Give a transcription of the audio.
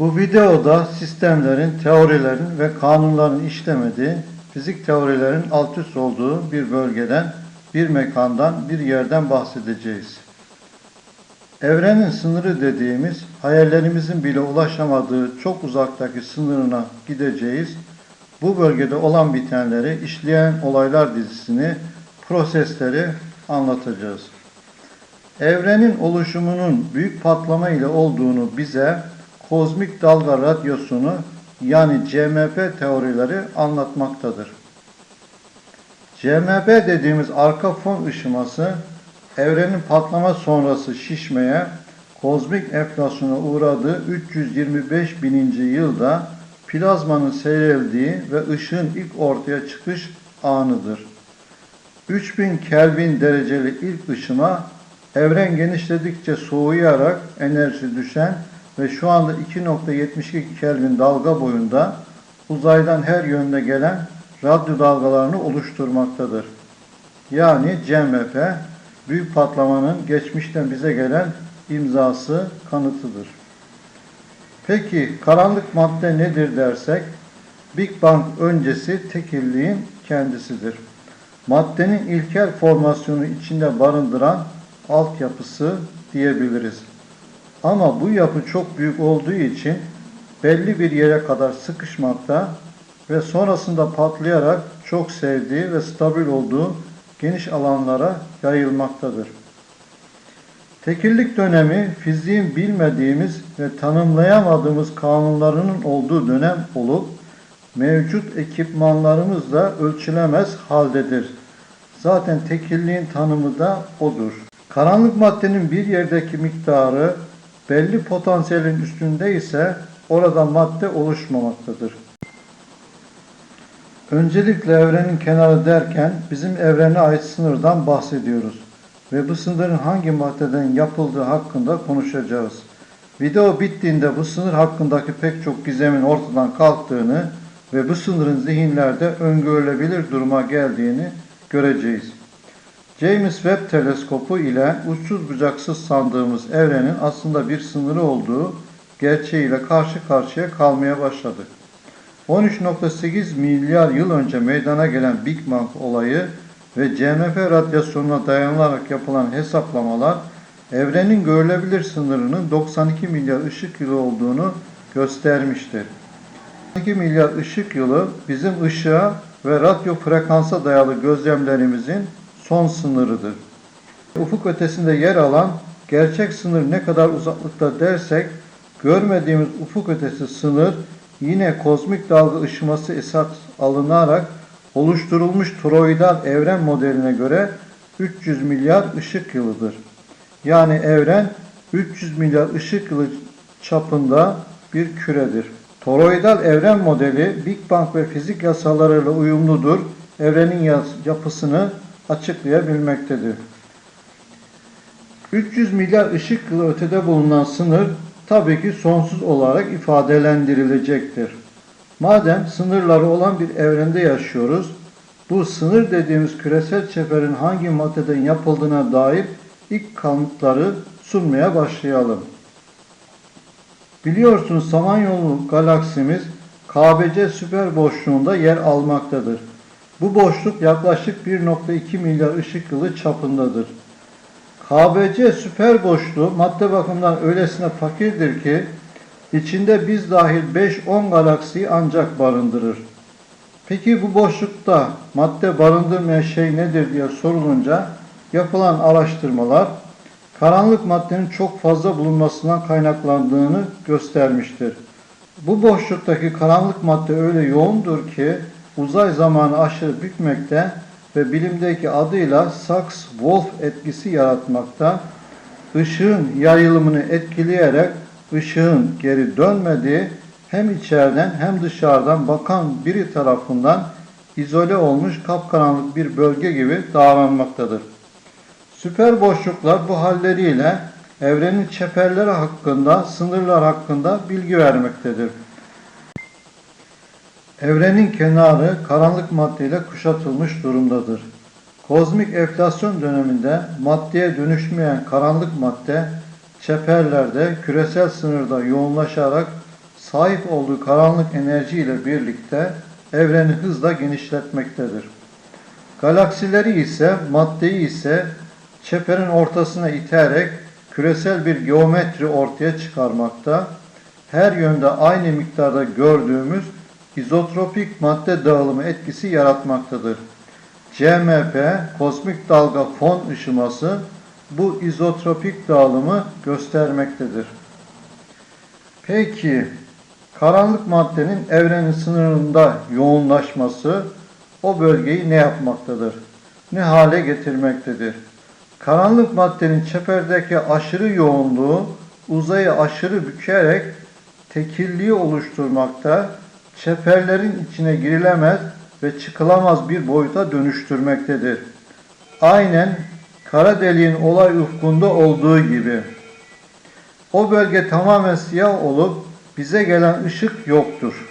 Bu videoda sistemlerin, teorilerin ve kanunların işlemediği, fizik teorilerin alt üst olduğu bir bölgeden, bir mekandan, bir yerden bahsedeceğiz. Evrenin sınırı dediğimiz, hayallerimizin bile ulaşamadığı çok uzaktaki sınırına gideceğiz. Bu bölgede olan bitenleri, işleyen olaylar dizisini, prosesleri anlatacağız. Evrenin oluşumunun büyük patlama ile olduğunu bize kozmik dalga radyosunu yani CMP teorileri anlatmaktadır. CMP dediğimiz arka fon ışıması evrenin patlama sonrası şişmeye, kozmik enflasyona uğradığı 325 bininci yılda plazmanın seyreldiği ve ışığın ilk ortaya çıkış anıdır. 3000 Kelvin dereceli ilk ışıma evren genişledikçe soğuyarak enerji düşen ve şu anda 2.72 Kelvin dalga boyunda uzaydan her yönde gelen radyo dalgalarını oluşturmaktadır. Yani CMP büyük patlamanın geçmişten bize gelen imzası, kanıtıdır. Peki karanlık madde nedir dersek, Big Bang öncesi tekilliğin kendisidir. Maddenin ilkel formasyonu içinde barındıran altyapısı diyebiliriz. Ama bu yapı çok büyük olduğu için belli bir yere kadar sıkışmakta ve sonrasında patlayarak çok sevdiği ve stabil olduğu geniş alanlara yayılmaktadır. Tekillik dönemi fiziğin bilmediğimiz ve tanımlayamadığımız kanunlarının olduğu dönem olup mevcut ekipmanlarımızla ölçülemez haldedir. Zaten tekilliğin tanımı da odur. Karanlık maddenin bir yerdeki miktarı belli potansiyelin üstünde ise orada madde oluşmamaktadır. Öncelikle evrenin kenarı derken bizim evrene ait sınırdan bahsediyoruz ve bu sınırın hangi maddeden yapıldığı hakkında konuşacağız. Video bittiğinde bu sınır hakkındaki pek çok gizemin ortadan kalktığını ve bu sınırın zihinlerde öngörülebilir duruma geldiğini göreceğiz. James Webb teleskopu ile uçsuz bucaksız sandığımız evrenin aslında bir sınırı olduğu gerçeğiyle karşı karşıya kalmaya başladık. 13.8 milyar yıl önce meydana gelen Big Bang olayı ve CMP radyasyonuna dayanılarak yapılan hesaplamalar evrenin görülebilir sınırının 92 milyar ışık yılı olduğunu göstermiştir. 92 milyar ışık yılı bizim ışığa ve radyo frekansa dayalı gözlemlerimizin son sınırıdır. Ufuk ötesinde yer alan gerçek sınır ne kadar uzaklıkta dersek görmediğimiz ufuk ötesi sınır yine kozmik dalga ışıması esas alınarak oluşturulmuş toroidal evren modeline göre 300 milyar ışık yılıdır. Yani evren 300 milyar ışık yılı çapında bir küredir. Toroidal evren modeli Big Bang ve fizik yasalarıyla uyumludur. Evrenin yapısını açıklayabilmektedir. 300 milyar ışık yılı ötede bulunan sınır tabii ki sonsuz olarak ifadelendirilecektir. Madem sınırları olan bir evrende yaşıyoruz, bu sınır dediğimiz küresel çeperin hangi maddeden yapıldığına dair ilk kanıtları sunmaya başlayalım. Biliyorsunuz Samanyolu galaksimiz KBC süper boşluğunda yer almaktadır. Bu boşluk yaklaşık 1.2 milyar ışık yılı çapındadır. KBC süper boşluğu madde bakımından öylesine fakirdir ki içinde biz dahil 5-10 galaksiyi ancak barındırır. Peki bu boşlukta madde barındırmayan şey nedir diye sorulunca yapılan araştırmalar karanlık maddenin çok fazla bulunmasından kaynaklandığını göstermiştir. Bu boşluktaki karanlık madde öyle yoğundur ki uzay zamanı aşırı bükmekte ve bilimdeki adıyla Sachs-Wolf etkisi yaratmakta, ışığın yayılımını etkileyerek ışığın geri dönmediği hem içeriden hem dışarıdan bakan biri tarafından izole olmuş kapkaranlık bir bölge gibi davranmaktadır. Süper boşluklar bu halleriyle evrenin çeperleri hakkında, sınırlar hakkında bilgi vermektedir. Evrenin kenarı karanlık maddeyle kuşatılmış durumdadır. Kozmik enflasyon döneminde maddeye dönüşmeyen karanlık madde çeperlerde küresel sınırda yoğunlaşarak sahip olduğu karanlık enerji ile birlikte evreni hızla genişletmektedir. Galaksileri ise maddeyi ise çeperin ortasına iterek küresel bir geometri ortaya çıkarmakta. Her yönde aynı miktarda gördüğümüz izotropik madde dağılımı etkisi yaratmaktadır. CMP, kozmik dalga fon ışıması bu izotropik dağılımı göstermektedir. Peki, karanlık maddenin evrenin sınırında yoğunlaşması o bölgeyi ne yapmaktadır? Ne hale getirmektedir? Karanlık maddenin çeperdeki aşırı yoğunluğu uzayı aşırı bükerek tekilliği oluşturmakta, çeperlerin içine girilemez ve çıkılamaz bir boyuta dönüştürmektedir. Aynen kara deliğin olay ufkunda olduğu gibi. O bölge tamamen siyah olup bize gelen ışık yoktur.